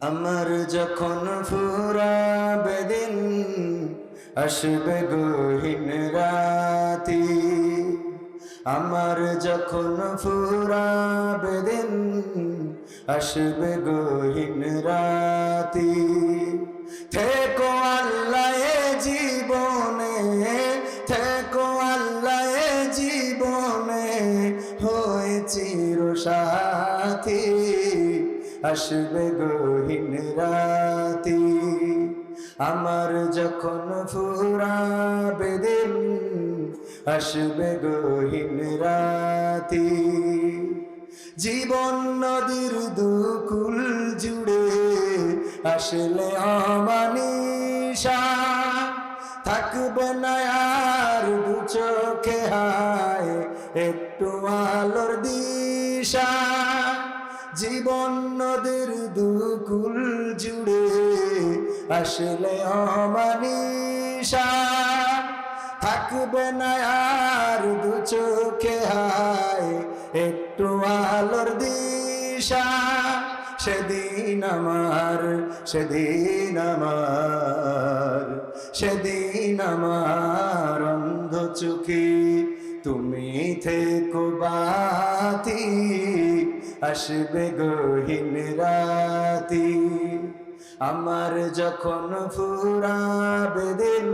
আমার যখন ফুরাবে দিন, আসবে গহীন রাতি। আমার যখন ফুরাবে দিন, আসবে গহীন রাতি। থেকো আল্লাহ জীবনে, থেকো আল্লাহ জীবনে, হয়ে চির সাথী আসবে গহীন রাতি। আমার যখন ফুরাবে দিন, আসবে গহীন রাতি। জীবন নদীর দুকুল জুড়ে আসলে অমানিসা। থাকবে না আর দু চোখে হায়, একটু আলোর দিশা। জীবন নদীর দুকুল জুড়ে আসলে অমানিসা। থাকবে না আর দু চোখে হায়, একটু আলোর দিশা। সেদিন আমার সেদিন আমার সেদিন আমার অন্ধ চোখে তুমি থেকো বাতি। আসবে গহীন রাতি। আমার যখন ফুরাবে দিন,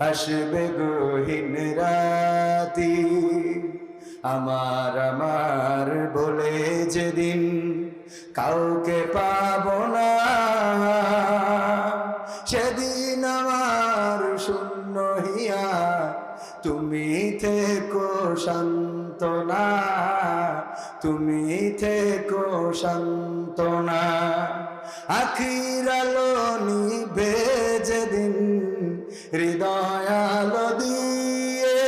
আসবে গহীন রাতি। আমার আমার বলে যেদিন কাউকে পাবো না তুমি থেকো শান্তনা আখির আলো নিবে যেদিন, হৃদয় আলো দিয়ে।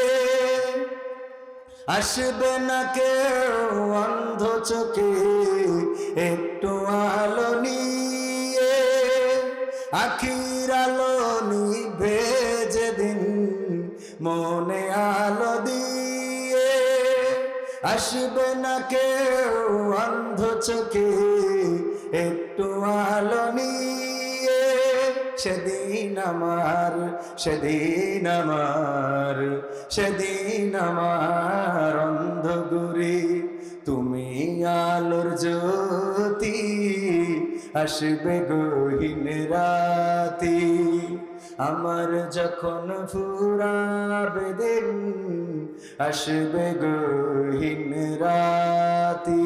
আসবে না কেউ অন্ধ চোখে, একটু আলো নিয়ে। আখির আলো নিভে যেদিন, মনে আলো দিয়ে। আসবে না কেউ অন্ধ চোখে একটু আলো নিয়ে। সেদিন আমার সেদিন আমার সেদিন আমার অন্ধগুরি তুমি আলোর জ্যোতি। আসবে গহীন রাতি আমার যখন ফুরাবে দিন আসবে গহীন রাতি।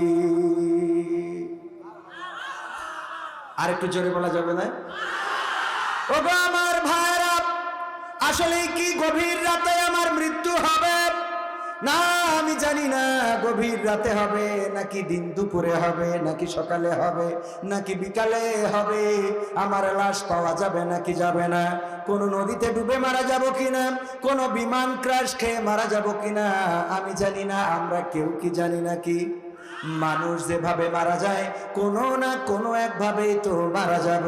আর একটু জোরে বলা যাবে না? ওগো আমার ভাইরা, আসলে কি গভীর রাতে আমার মৃত্যু হবে না, আমি জানি না গভীর রাতে হবে, নাকি দিন দুপুরে হবে, নাকি সকালে হবে, নাকি বিকালে হবে। আমার লাশ পাওয়া যাবে, নাকি যাবে না? কোন নদীতে ডুবে মারা যাব কিনা? কোন বিমান ক্রাশ খেয়ে মারা যাব কিনা? আমি জানি না, আমরা কেউ কি জানি নাকি মানুষ যেভাবে মারা যায়, কোনো না কোনো একভাবেই তো মারা যাব।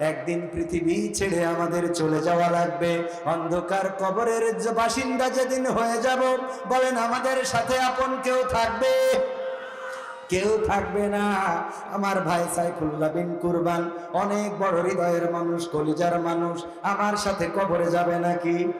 একদিন পৃথিবী ছেড়ে আমাদের চলে যাওয়া লাগবে। অন্ধকার কবরের বাসিন্দা যেদিন হয়ে যাব, বলেন আমাদের সাথে আপন কেউ থাকবে? কেউ থাকবে না। আমার ভাই সাইফুল্লাহ বিন কুরবান, অনেক বড় হৃদয়ের মানুষ, কলিজার মানুষ, আমার সাথে কবরে যাবে নাকি?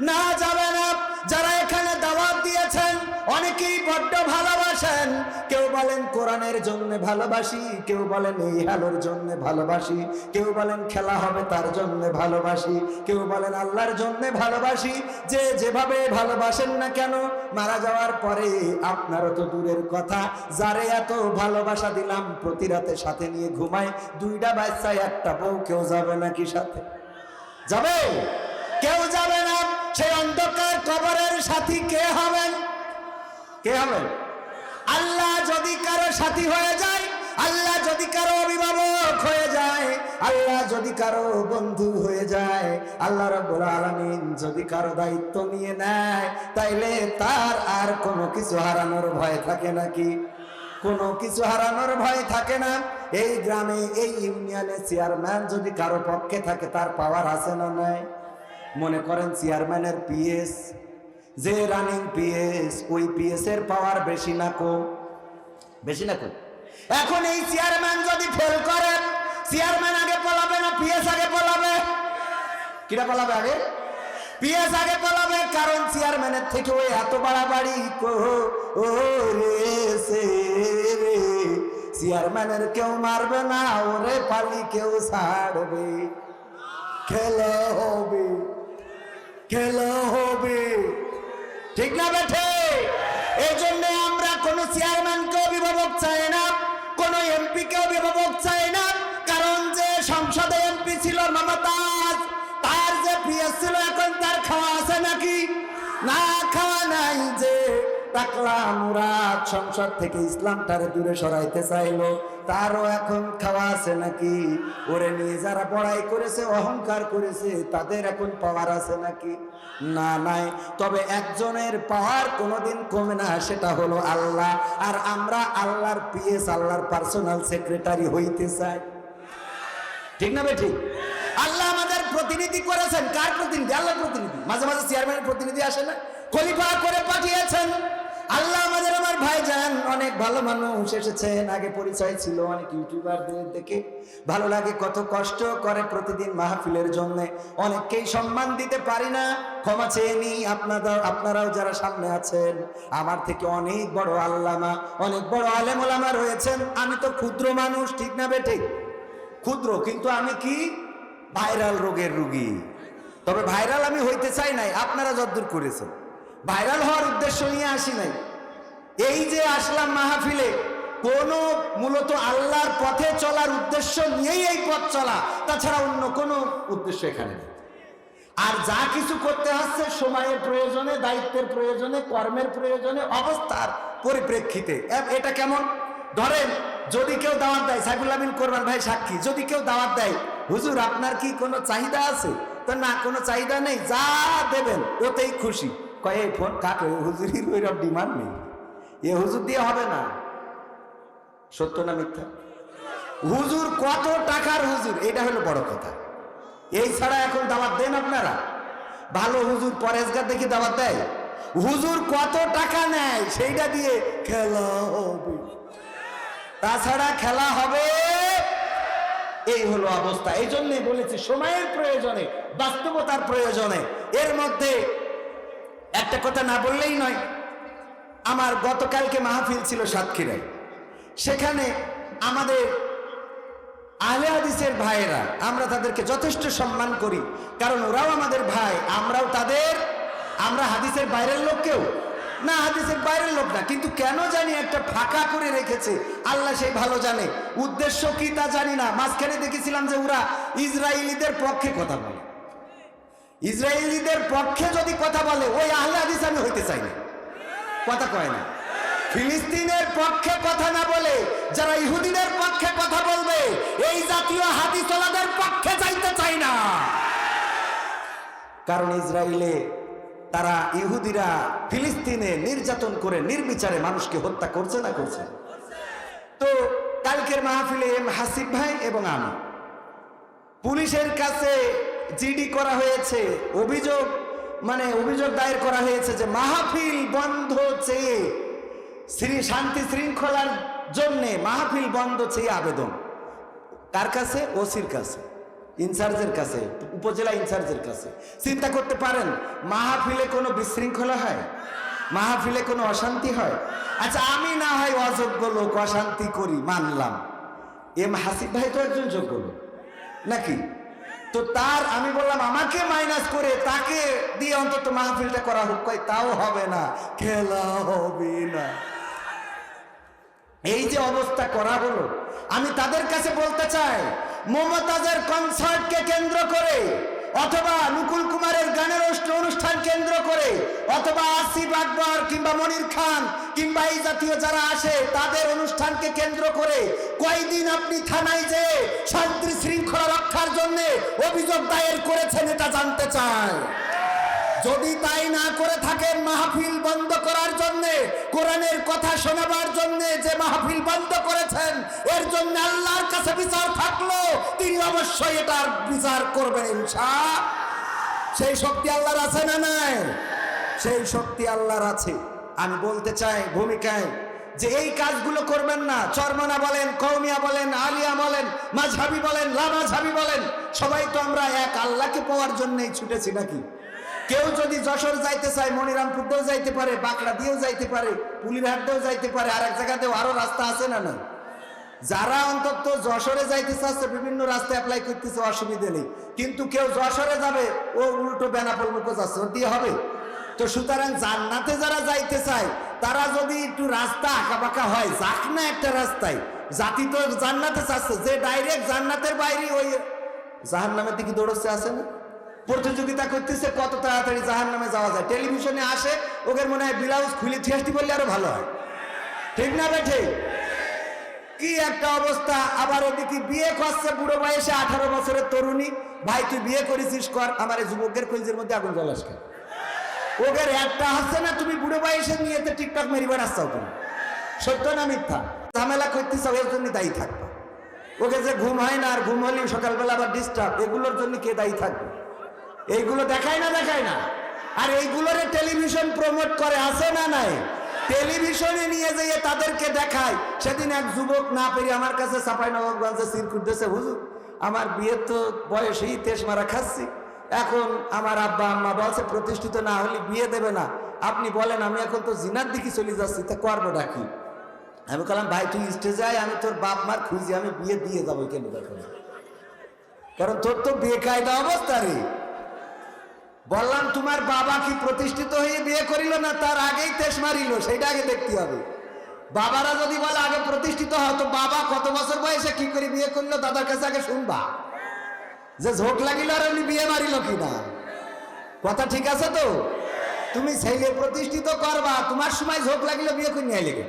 না যাবে না। যারা এখানে দাওয়াত দিয়েছেন, অনেকেই বড্ড ভালোবাসেন। কেউ বলেন কোরআনের জন্য ভালোবাসি, কেউ বলেন এই হালোর জন্য ভালোবাসি, কেউ বলেন খেলা হবে তার জন্য ভালোবাসি, কেউ বলেন আল্লাহর জন্য ভালোবাসি। যে যেভাবে ভালোবাসেন না কেন, মারা যাওয়ার পরে আপনারও তো দূরের কথা। যারে এত ভালোবাসা দিলাম, প্রতি রাতে সাথে নিয়ে ঘুমায়, দুইটা বাচ্চায় একটা বউ, কেউ যাবে নাকি সাথে? যাবে? কেউ যাবে না। সেই অন্ধকার কবরের সাথী কে হবেন? কে হবেন? আল্লাহ যদি কারও সাথী হয়ে যায়, আল্লাহ যদি কারও অভিভাবক হয়ে যায়, আল্লাহ যদি কারও বন্ধু হয়ে যায়, আল্লাহ রব্বুল আলামিন যদি কারও দায়িত্ব নিয়ে নেয়, তাইলে তার আর কোনো কিছু হারানোর ভয় থাকে নাকি? কোনো কিছু হারানোর ভয় থাকে না। এই গ্রামে এই ইউনিয়নে চেয়ারম্যান যদি কারও পক্ষে থাকে, তার পাওয়ার আছে না নাই? মনে করেন চেয়ারম্যানের পিএস, যে রানিং পিএস, ওই পিএস এর পাওয়ার বেশি না কো। বেশি না কো। এখন এই চেয়ারম্যান যদি ফেল করেন, চেয়ারম্যান আগে পলাবে না, পিএস আগে পলাবে? কিরা পালাবে আগে? পিএস আগে পালাবে, কারণ চেয়ারম্যানের থেকে ওই এত বাড়াবাড়ি কো, ও রে, সে রে। চেয়ারম্যানের কেউ মারবে না, ওরে পালি কেউ ছাড়বে। খেলা হবে। খেলা হবে। ঠিক না বেঠে? এই জন্য আমরা কোন চেয়ারম্যানকে অভিভাবক চাই না, কোন এমপি কে অভিভাবক চাই না, কারণ যে সংসদে এমপি ছিল মমতাজ তার যে পিএস ছিল, এখন তার খাওয়া আছে নাকি? না, খাওয়া নাই যে। টাকলা মুরাদ সংসদ থেকে ইসলামটারে দূরে সরাইতে চাইলো। তারও এখন খাওয়া আছে নাকি? ওরে নিয়ে যারা বড়াই করেছে, অহংকার করেছে, তাদের এখন পাওয়ার আছে নাকি? না, নাই। তবে একজনের পাওয়ার কোনোদিন কমে না, সেটা হলো আল্লাহ। আর আমরা আল্লাহর পিএস, আল্লাহর পার্সোনাল সেক্রেটারি হইতে চাই। ঠিক না বেঠিক? আল্লাহ আমাদের প্রতিনিধি করেছেন। কার প্রতিনিধি? আল্লাহর প্রতিনিধি। মাঝে মাঝে চেয়ারম্যানের প্রতিনিধি আসে না? খলিফা করে পাঠিয়েছেন। আল্লাহ আমাদের আমার ভাইজান, অনেক ভালো মানুষ এসেছেন। আগে পরিচয় ছিল অনেক ইউটিউবারদের দেখে। ভালো লাগে কত কষ্ট করে প্রতিদিন মাহফিলের জন্য। অনেককেই সম্মান দিতে পারি না। ক্ষমা চেয়ে নি আপনারা আপনারাও যারা সামনে আছেন। আমার থেকে অনেক বড় আল্লামা, অনেক বড় আলেম ওলামা রয়েছেন। আমি তো ক্ষুদ্র মানুষ, ঠিক না বেঠিক ক্ষুদ্র, কিন্তু আমি কি? ভাইরাল রোগের রুগী। তবে ভাইরাল আমি হইতে চাই নাই, আপনারা যদ্দূর করেছেন। ভাইরাল হওয়ার উদ্দেশ্য নিয়ে আসি নাই। এই যে আসলাম মাহফিলে, কোন মূলত আল্লাহর পথে চলার উদ্দেশ্য নিয়েই এই পথ চলা, তাছাড়া অন্য কোনো উদ্দেশ্য এখানে নেই। আর যা কিছু করতে হচ্ছে, সময়ের প্রয়োজনে, দায়িত্বের প্রয়োজনে, কর্মের প্রয়োজনে, অবস্থার পরিপ্রেক্ষিতে। এটা কেমন? ধরেন, যদি কেউ দাওয়াত দেয়, সাইফুল আমিন কোরবান ভাই সাক্ষী, যদি কেউ দাওয়াত দেয়, হুজুর, আপনার কি কোনো চাহিদা আছে? তো না, কোনো চাহিদা নেই, যা দেবেন, ওতেই খুশি। কয়ে, এই ফোন কাট হুজুরির ওইরকম ডিমান্ড নেই। এ হুজুর দিয়ে হবে না। সত্য না মিথ্যা? হুজুর কত টাকার হুজুর? এটা হলো বড় কথা। এই ছাড়া এখন দাওয়াত দেন আপনারা? ভালো হুজুর পরেশগার দেখি দাওয়াত দেয়? হুজুর কত টাকা নেয়? সেইটা দিয়ে খেলা হবে। তাছাড়া খেলা হবে? এই হলো অবস্থা। এই জন্যই বলেছি, সময়ের প্রয়োজনে, বাস্তবতার প্রয়োজনে, এর মধ্যে একটা কথা না বললেই নয়, আমার গতকালকে মাহফিল ছিল সাতক্ষীরায়। সেখানে আমাদের আহলে হাদিসের ভাইয়েরা, আমরা তাদেরকে যথেষ্ট সম্মান করি, কারণ ওরাও আমাদের ভাই, আমরাও তাদের, আমরা হাদিসের বাইরের লোক কেউ? না, হাদিসের বাইরের লোক না, কিন্তু কেন জানি একটা ফাঁকা করে রেখেছে, আল্লাহ সেই ভালো জানে। উদ্দেশ্য কি তা জানি না, মাঝখানে দেখেছিলাম যে ওরা ইসরায়েলিদের পক্ষে কথা বলে। ইসরায়েলিদের পক্ষে যদি কথা বলে, ওই আহলে হাদিস আমি হইতে চাই না কথা কয় না। ফিলিস্তিনের পক্ষে কথা না বলে, যারা ইহুদিদের পক্ষে কথা বলবে, এই জাতীয় হাদিসওয়ালাদের পক্ষে যাইতে চাই না। কারণ ইসরায়েলে তারা ইহুদিরা ফিলিস্তিনে নির্যাতন করে, নির্বিচারে মানুষকে হত্যা করছে না করছে। তো কালকের মাহফিলে এম হাসিব ভাই এবং আমি পুলিশের কাছে জিডি করা হয়েছে, অভিযোগ মানে অভিযোগ দায়ের করা হয়েছে যে মাহফিল বন্ধ চেয়ে, শ্রী শান্তি শৃঙ্খলার জন্য মাহফিল বন্ধ চেয়ে আবেদন। কার কাছে? ওসির কাছে, ইনচার্জের কাছে, উপজেলা ইনচার্জের কাছে। চিন্তা করতে পারেন, মাহফিলে কোনো বিশৃঙ্খলা হয়? মাহফিলে কোনো অশান্তি হয়? আচ্ছা আমি না হয় অযোগ্য লোক, অশান্তি করি, মানলাম। এম হাসিফ ভাই তো একজন যোগ্য লোক, নাকি? তো তার, আমি বললাম, আমাকে মাইনাস করে তাকে দিয়ে অন্তত মাহফিলটা করা হোক। তাও হবে না, খেলা হবে না। এই যে অবস্থা করা হলো, আমি তাদের কাছে বলতে চাই, মমতাজের কনসার্টকে কেন্দ্র করে, অথবা নুকুল কুমারের গানের অনুষ্ঠান কেন্দ্র করে, অথবা আসিফ আকবর কিংবা মনির খান কিংবা এই জাতীয় যারা আসে, তাদের অনুষ্ঠানকে কেন্দ্র করে কয়দিন আপনি থানায় যে শান্তি শৃঙ্খলা রক্ষার জন্য অভিযোগ দায়ের করেছেন এটা জানতে চায় যদি তাই না করে থাকেন, মাহফিল বন্ধ করার জন্য, কোরআনের কথা শোনাবার জন্য যে মাহফিল বন্ধ করেছেন, এর জন্য আল্লাহর কাছে বিচার থাকল, তিনি অবশ্যই এটার বিচার করবেন ইনশা। সেই শক্তি আল্লাহর আছে না নাই? সেই শক্তি আল্লাহর আছে। আমি বলতে চাই ভূমিকায় যে এই কাজগুলো করবেন না, চরমনা বলেন, কৌমিয়া বলেন, আলিয়া বলেন, মাঝহাবি বলেন লামাঝাবি বলেন, সবাই তো আমরা এক আল্লাহকে পাওয়ার জন্যই ছুটেছি নাকি? কেউ যদি যশোর যাইতে চায় মনিরামপুর দিয়েও যাইতে পারে বাঁকড়া দিয়েও যাইতে পারে পুলিরহাট দিয়েও যাইতে পারে আর এক জায়গাতেও আরও রাস্তা আছে না না যারা অন্তত যশোরে যাইতে চাচ্ছে, বিভিন্ন রাস্তায় অ্যাপ্লাই করতেছে, অসুবিধে নেই। কিন্তু কেউ যশোরে যাবে, ও উল্টো বেনাপোল মুখো যাচ্ছে দিয়ে হবে? তো সুতরাং জান্নাতে যারা যাইতে চায়, তারা যদি একটু রাস্তা আঁকা বাঁকা হয়, যাক না একটা রাস্তায়। জাতি তো জান্নাতে চাচ্ছে, যে ডাইরেক্ট জান্নাতের বাইরে ওই জাহান নামের দিকে দৌড়চ্ছে আছে না। প্রতিযোগিতা করতেছে, কত তাড়াতাড়ি জাহান নামে যাওয়া যায়। টেলিভিশনে আসে, ওদের মনে হয় ব্লাউজ খুলে থিয়াসটি বললে আরও ভালো হয়। ঠিক না বেঠে? কি একটা অবস্থা। আবার ওদিকে বিয়ে করছে, বুড়ো বয়সে আঠারো বছরের তরুণী। ভাই, তুই বিয়ে করেছিস, কর। আমার যুবকের কলজের মধ্যে আগুন জ্বলাস কেন ওদের একটা হচ্ছে না, তুমি বুড়ো বয়সে নিয়ে তো টিকটক মেরি বেড়াচ্ছাও তুমি? সত্য না মিথ্যা? ঝামেলা করতেছ এর জন্য দায়ী থাকবে। ওকে যে ঘুম হয় না আর ঘুম হলে সকালবেলা আবার ডিস্টার্ব এগুলোর জন্য কে দায়ী থাকবে? এইগুলো দেখায় না দেখায় না? আর এইগুলোরে টেলিভিশন প্রমোট করে আছে না নাই? টেলিভিশনে নিয়ে যেয়ে তাদেরকে দেখায়। সেদিন এক যুবক না পেরে আমার কাছে সাপাই নবাবগঞ্জে সিরকুট দিয়েছে, হুজুর, আমার বিয়ে তো বয়সেই তেস মারা খাচ্ছি। এখন আমার আব্বা আম্মা বলছে, প্রতিষ্ঠিত না হলে বিয়ে দেবে না। আপনি বলেন, আমি এখন তো জিনার দিকে চলে যাচ্ছি, তা করব ডাকি আমি বললাম, ভাই, তুই স্টেজে আয়, আমি তোর বাপ মার খুঁজি, আমি বিয়ে দিয়ে যাব কেন দেখো কারণ তোর তো বিয়ে কায়দা অবস্থা রে। বললাম, তোমার বাবা কি প্রতিষ্ঠিত হয়ে বিয়ে করিল না, তার আগেই তেস মারিল সেটা আগে দেখতে হবে। বাবারা যদি বলে, আগে প্রতিষ্ঠিত হয় তো বাবা কত বছর বয়সে কি করে বিয়ে করল, দাদার কাছে আগে শুনবা। যে ঝোঁক লাগিল আর উনি বিয়ে মারিল কিনা? কথা ঠিক আছে তো? তুমি ছেলে প্রতিষ্ঠিত করবা, তোমার সময় ঝোঁক লাগিলে বিয়ে করে নিয়ে লেগে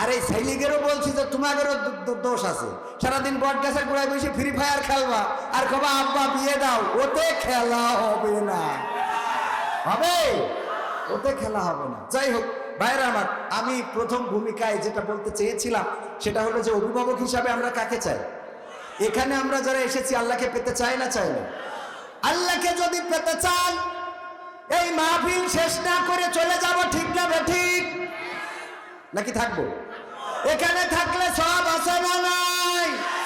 আর এই শৈলিকেরও বলছি যে তোমাদেরও দোষ আছে। সারাদিন বট গাছের গোড়ায় বসে ফ্রি ফায়ার খেলবা। আর কবা, আব্বা, বিয়ে দাও। ওতে খেলা হবে না। হবে? ওতে খেলা হবে না। যাই হোক ভাইরা আমার, আমি প্রথম ভূমিকায় যেটা বলতে চেয়েছিলাম, সেটা হলো যে অভিভাবক হিসাবে আমরা কাকে চাই? এখানে আমরা যারা এসেছি, আল্লাহকে পেতে চাই না চাই না? আল্লাহকে যদি পেতে চান, এই মাহফিল শেষ না করে চলে যাব, ঠিক না ঠিক নাকি থাকব? এখানে থাকলে সব আছে না?